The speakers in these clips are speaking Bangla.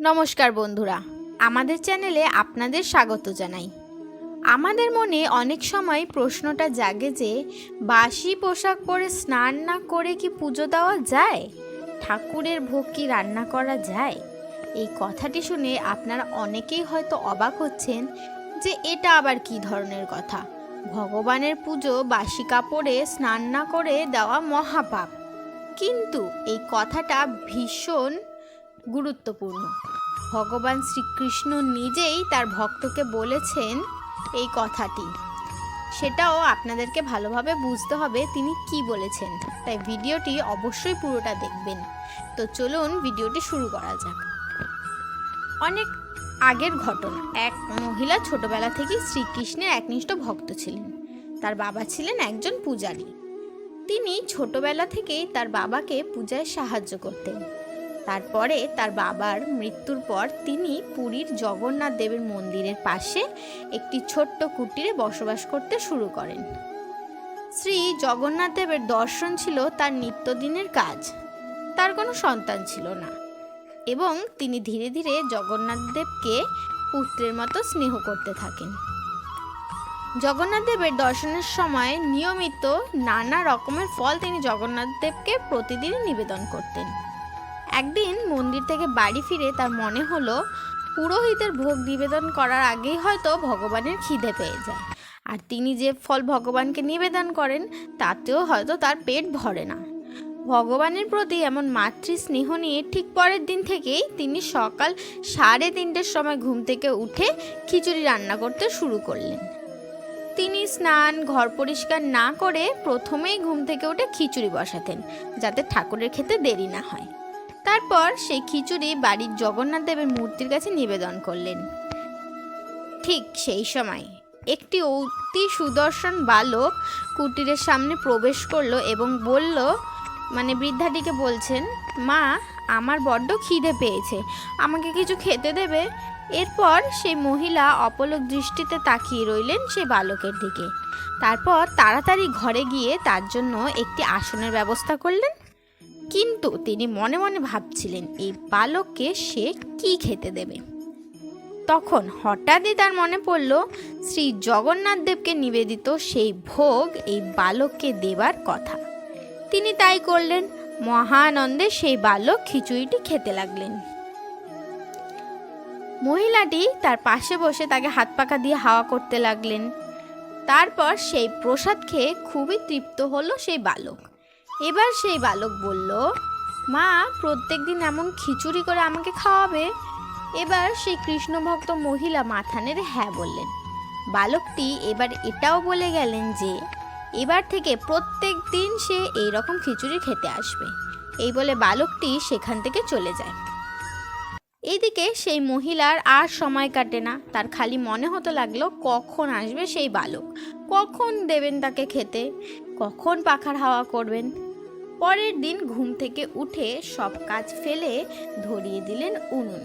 নমস্কার বন্ধুরা, আমাদের চ্যানেলে আপনাদের স্বাগত জানাই। আমাদের মনে অনেক সময় প্রশ্নটা জাগে যে বাসি পোশাক পরে স্নান না করে কি পুজো দেওয়া যায়? ঠাকুরের ভোগ কি রান্না করা যায়? এই কথাটি শুনে আপনারা অনেকেই হয়তো অবাক হচ্ছেন যে, এটা আবার কি ধরনের কথা? ভগবানের পুজো বাসি কাপড়ে স্নান না করে দেওয়া মহাপাপ। কিন্তু এই কথাটা ভীষণ গুরুত্বপূর্ণ। ভগবান শ্রীকৃষ্ণ নিজেই তার ভক্তকে বলেছেন এই কথাটি। সেটাও আপনাদেরকে ভালোভাবে বুঝতে হবে তিনি কি বলেছেন। তাই ভিডিওটি অবশ্যই পুরোটা দেখবেন। তো চলুন ভিডিওটি শুরু করা যাক। অনেক আগের ঘটনা। এক মহিলা ছোটবেলা থেকেই শ্রীকৃষ্ণের একনিষ্ঠ ভক্ত ছিলেন। তার বাবা ছিলেন একজন পূজারী। তিনি ছোটবেলা থেকেই তার বাবাকে পূজায় সাহায্য করতেন। তারপরে তার বাবার মৃত্যুর পর তিনি পুরীর জগন্নাথ দেবের মন্দিরের পাশে একটি ছোট্ট কুটিরে বসবাস করতে শুরু করেন। শ্রী জগন্নাথ দেবের দর্শন ছিল তার নিত্যদিনের কাজ। তার কোনো সন্তান ছিল না এবং তিনি ধীরে ধীরে জগন্নাথ দেবকে পুত্রের মতো স্নেহ করতে থাকেন। জগন্নাথ দেবের দর্শনের সময় নিয়মিত নানা রকমের ফল তিনি জগন্নাথ দেবকে প্রতিদিনই নিবেদন করতেন। একদিন মন্দির থেকে বাড়ি ফিরে তার মনে হলো, পুরোহিতের ভোগ নিবেদন করার আগেই হয়তো ভগবানের খিদে পেয়ে যায়। আর তিনি যে ফল ভগবানকে নিবেদন করেন, তাতেও হয়তো তার পেট ভরে না। ভগবানের প্রতি এমন মাতৃ স্নেহ নিয়ে ঠিক পরের দিন থেকেই তিনি সকাল সাড়ে তিনটের সময় ঘুম থেকে উঠে খিচুড়ি রান্না করতে শুরু করলেন। তিনি স্নান, ঘর পরিষ্কার না করে প্রথমেই ঘুম থেকে উঠে খিচুড়ি বসাতেন, যাতে ঠাকুরের খেতে দেরি না হয়। তারপর সেই খিচুড়ি বাড়ির জগন্নাথ দেবের মূর্তির কাছে নিবেদন করলেন। ঠিক সেই সময় একটি অতি সুদর্শন বালক কুটিরের সামনে প্রবেশ করল এবং বলল মানে বৃদ্ধাটিকে বলছেন, মা, আমার বড্ড খিদে পেয়েছে, আমাকে কিছু খেতে দেবে? এরপর সেই মহিলা অপলক দৃষ্টিতে তাকিয়ে রইলেন সেই বালকের দিকে। তারপর তাড়াতাড়ি ঘরে গিয়ে তার জন্য একটি আসনের ব্যবস্থা করলেন। কিন্তু তিনি মনে মনে ভাবছিলেন, এই বালককে সে কি খেতে দেবে? তখন হঠাৎই তার মনে পড়ল, শ্রী জগন্নাথ দেবকে নিবেদিত সেই ভোগ, এই বালককে দেবার কথা। তিনি তাই করলেন, মহানন্দে সেই বালক খিচুড়িটি খেতে লাগলেন। মহিলাটি তার পাশে বসে তাকে হাত পাকা দিয়ে হাওয়া করতে লাগলেন। তারপর সেই প্রসাদ খেয়ে খুবই তৃপ্ত হলো সেই বালক। এবার সেই বালক বলল, মা প্রত্যেক দিন এমন খিচুড়ি করে আমাকে খাওয়াবে? এবার সেই কৃষ্ণভক্ত মহিলা মাথা হ্যাঁ বললেন। বালকটি এবার এটাও বলে গেলেন যে, এবার থেকে প্রত্যেক দিন সে এই রকম খিচুড়ি খেতে আসবে। এই বলে বালকটি সেখান থেকে চলে যায়। এইদিকে সেই মহিলার আর সময় কাটে না। তার খালি মনে হতে লাগল, কখন আসবে সেই বালক? কখন দেবেন তাকে খেতে? কখন পাখার হাওয়া করবেন? পরের দিন ঘুম থেকে উঠে সব কাজ ফেলে ধরিয়ে দিলেন উনুন।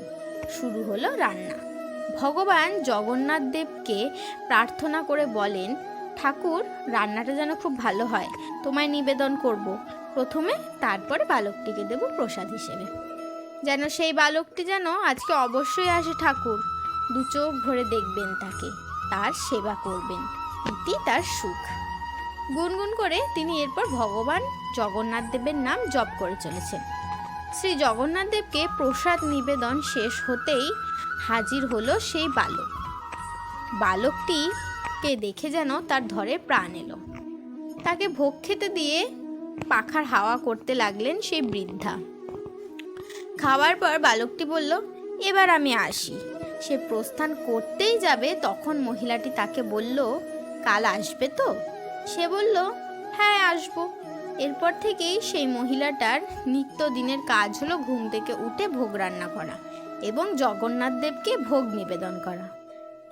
শুরু হলো রান্না। ভগবান জগন্নাথ দেবকে প্রার্থনা করে বলেন, ঠাকুর, রান্নাটা যেন খুব ভালো হয়। তোমায় নিবেদন করব। প্রথমে তারপরে বালকটিকে দেব প্রসাদ হিসেবে। যেন সেই বালকটি যেন আজকে অবশ্যই আসে ঠাকুর। দু চোখ ভরে দেখবেন তাকে। তার সেবা করবেন। এটি তার সুখ। গুনগুন করে তিনি এরপর ভগবান জগন্নাথ দেবের নাম জপ করে চলেছেন। শ্রী জগন্নাথ দেবকে প্রসাদ নিবেদন শেষ হতেই হাজির হলো সেই বালক। বালকটিকে দেখে যেন তার ধরে প্রাণ এলো। তাকে ভোগ খেতে দিয়ে পাখার হাওয়া করতে লাগলেন সেই বৃদ্ধা। খাওয়ার পর বালকটি বলল, এবার আমি আসি। সে প্রস্থান করতেই যাবে, তখন মহিলাটি তাকে বলল, কাল আসবে তো? সে বলল হ্যাঁ আসব। এরপর থেকেই সেই মহিলাটার নিত্যদিনের কাজ হলো ঘুম থেকে উঠে ভোগ রান্না করা এবং জগন্নাথ দেবকে ভোগ নিবেদন করা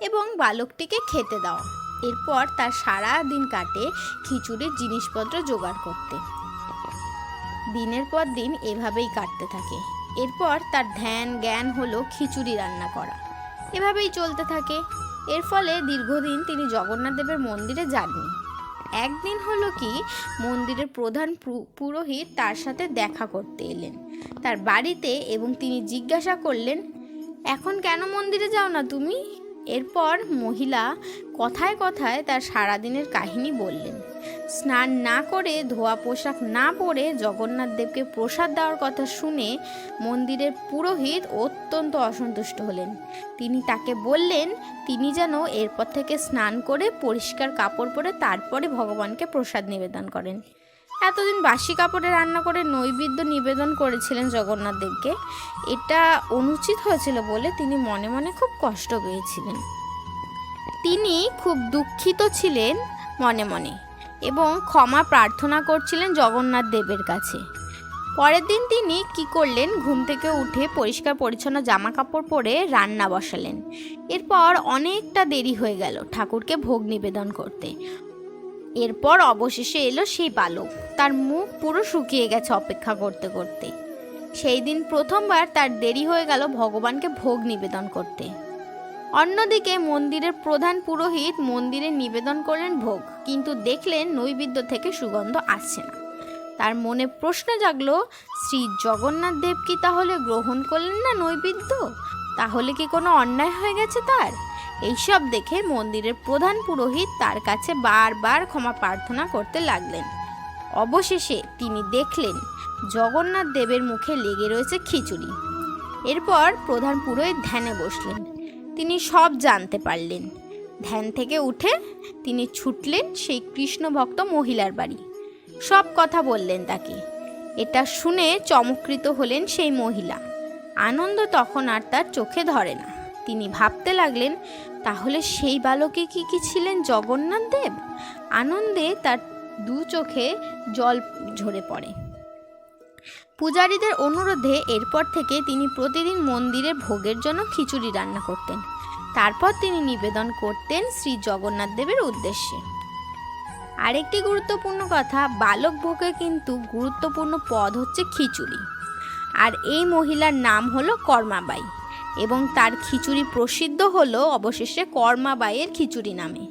এবং বালকটিকে খেতে দেওয়া। এরপর তার সারা দিন কাটে খিচুড়ির জিনিসপত্র জোগাড় করতে। দিনের পর দিন এভাবেই কাটতে থাকে। এরপর তার ধ্যান জ্ঞান হলো খিচুড়ি রান্না করা। এভাবেই চলতে থাকে। এর ফলে দীর্ঘদিন তিনি জগন্নাথ দেবের মন্দিরে যাননি। একদিন হলো কি, মন্দিরের প্রধান পুরোহিত তার সাথে দেখা করতে এলেন। তার বাড়িতে এবং তিনি জিজ্ঞাসা করলেন, এখন কেন মন্দিরে যাও না তুমি? এরপর মহিলা কথায় কথায় তার সারাদিনের কাহিনী বললেন। স্নান না করে, ধোয়া পোশাক না পরে জগন্নাথ দেবকে প্রসাদ দেওয়ার কথা শুনে মন্দিরের পুরোহিত অত্যন্ত অসন্তুষ্ট হলেন। তিনি তাকে বললেন, তিনি যেন এরপর থেকে স্নান করে পরিষ্কার কাপড় পরে তারপরে ভগবানকে প্রসাদ নিবেদন করেন। এতদিন বাসি কাপড়ে রান্না করে নৈবেদ্য নিবেদন করেছিলেন জগন্নাথ দেবকে। এটা অনুচিত হয়েছিল বলে তিনি মনে মনে খুব কষ্ট পেয়েছিলেন। তিনি খুব দুঃখিত ছিলেন মনে মনে। এবং ক্ষমা প্রার্থনা করছিলেন জগন্নাথ দেবের কাছে। পরের দিন তিনি কি করলেন? ঘুম থেকে উঠে পরিষ্কার পরিচ্ছন্ন জামা কাপড় পরে রান্না বসালেন। এরপর অনেকটা দেরি হয়ে গেল ঠাকুরকে ভোগ নিবেদন করতে। এরপর অবশেষে এলো সেই বালক। তার মুখ পুরো শুকিয়ে গেছে অপেক্ষা করতে করতে। সেই দিন প্রথমবার তার দেরি হয়ে গেল ভগবানকে ভোগ নিবেদন করতে। অন্যদিকে মন্দিরের প্রধান পুরোহিত মন্দিরে নিবেদন করলেন ভোগ, কিন্তু দেখলেন নৈবেদ্য থেকে সুগন্ধ আসছে না। তার মনে প্রশ্ন জাগলো, শ্রী জগন্নাথ দেব কি তাহলে গ্রহণ করলেন না নৈবেদ্য? তাহলে কি কোনো অন্যায় হয়ে গেছে তার? এইসব দেখে মন্দিরের প্রধান পুরোহিত তার কাছে বারবার ক্ষমা প্রার্থনা করতে লাগলেন। অবশেষে তিনি দেখলেন, জগন্নাথ দেবের মুখে লেগে রয়েছে খিচুড়ি। এরপর প্রধান পুরোহিত ধ্যানে বসলেন। তিনি সব জানতে পারলেন। ধ্যান থেকে উঠে তিনি ছুটলেন সেই কৃষ্ণ ভক্ত মহিলার বাড়ি। সব কথা বললেন তাকে। এটা শুনে চমকৃত হলেন সেই মহিলা। আনন্দ তখন আর তার চোখে ধরে না। তিনি ভাবতে লাগলেন, তাহলে সেই বালকে কি কি ছিলেন জগন্নাথ দেব আনন্দে তার দু চোখে জল ঝরে পড়ে। পূজারীদের অনুরোধে এরপর থেকে তিনি প্রতিদিন মন্দিরে ভোগের জন্য খিচুড়ি রান্না করতেন। তারপর তিনি নিবেদন করতেন শ্রী জগন্নাথ দেবের উদ্দেশ্যে। আরেকটি গুরুত্বপূর্ণ কথা, বালক ভোগে কিন্তু গুরুত্বপূর্ণ পদ হচ্ছে খিচুড়ি। আর এই মহিলার নাম হলো কর্মাবাই এবং তার খিচুড়ি প্রসিদ্ধ হলো অবশেষে কর্মাবাইয়ের খিচুড়ি নামে।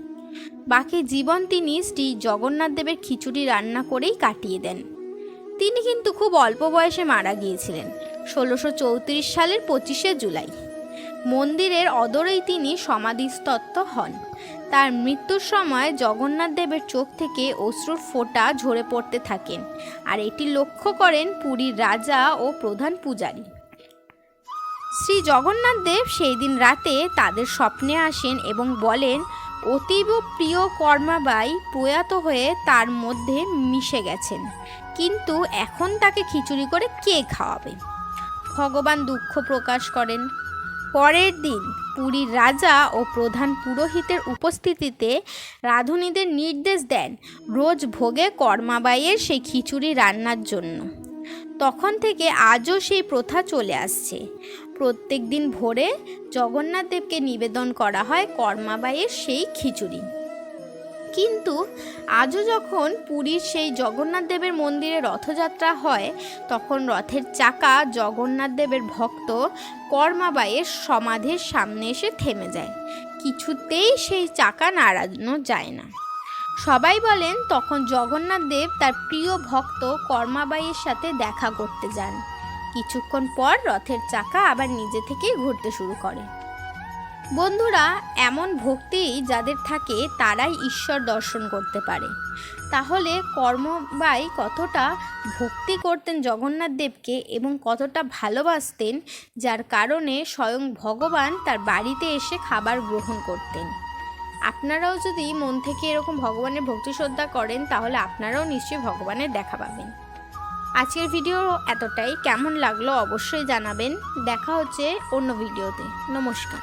বাকি জীবন তিনি শ্রী জগন্নাথ দেবের খিচুড়ি রান্না করেই কাটিয়ে দেন। তিনি কিন্তু খুব অল্প বয়সে মারা গিয়েছিলেন, ষোলোশো চৌত্রিশ সালের পঁচিশে জুলাই। মন্দিরের অদরেই তিনি সমাধিস্তত্ব হন। তার মৃত্যুর সময় জগন্নাথ দেবের চোখ থেকে অশ্রুর ফোঁটা ঝরে পড়তে থাকেন আর এটি লক্ষ্য করেন পুরীর রাজা ও প্রধান পূজারী। শ্রী জগন্নাথ দেব সেই দিন রাতে তাদের স্বপ্নে আসেন এবং বলেন অতীব প্রিয় কর্মাবাই প্রয়াত হয়ে তার মধ্যে মিশে গেছেন। কিন্তু এখন তাকে খিচুড়ি করে কে খাওয়াবে? ভগবান দুঃখ প্রকাশ করেন। পরের দিন পুরীর রাজা ও প্রধান পুরোহিতের উপস্থিতিতে রাঁধুনিদের নির্দেশ দেন রোজ ভোগে কর্মাবাইয়ের সেই খিচুড়ি রান্নার জন্য। তখন থেকে আজও সেই প্রথা চলে আসছে। প্রত্যেক দিন ভোরে জগন্নাথদেবকে নিবেদন করা হয় কর্মাবাইয়ের সেই খিচুড়ি। কিন্তু আজও যখন পুরীর সেই জগন্নাথদেবের মন্দিরে রথযাত্রা হয়, তখন রথের চাকা জগন্নাথদেবের ভক্ত কর্মাবাইয়ের সমাধির সামনে এসে থেমে যায়। কিছুতেই সেই চাকা নাড়ানো যায় না। সবাই বলেন, তখন জগন্নাথদেব তার প্রিয় ভক্ত কর্মাবাইয়ের সাথে দেখা করতে যান। কিছুক্ষণ পর রথের চাকা আবার নিজে থেকেই ঘুরতে শুরু করে। বন্ধুরা, এমন ভক্তি যাদের থাকে তারাই ঈশ্বর দর্শন করতে পারে। তাহলে কর্মবাই কতটা ভক্তি করতেন জগন্নাথ দেবকে এবং কতটা ভালোবাসতেন, যার কারণে স্বয়ং ভগবান তার বাড়িতে এসে খাবার গ্রহণ করতেন। আপনারাও যদি মন থেকে এরকম ভগবানের ভক্তি শ্রদ্ধা করেন, তাহলে আপনারাও নিশ্চয়ই ভগবানের দেখা পাবেন। আজকের ভিডিও এতটাই। কেমন লাগল অবশ্যই জানাবেন। দেখা হচ্ছে অন্য ভিডিওতে নমস্কার।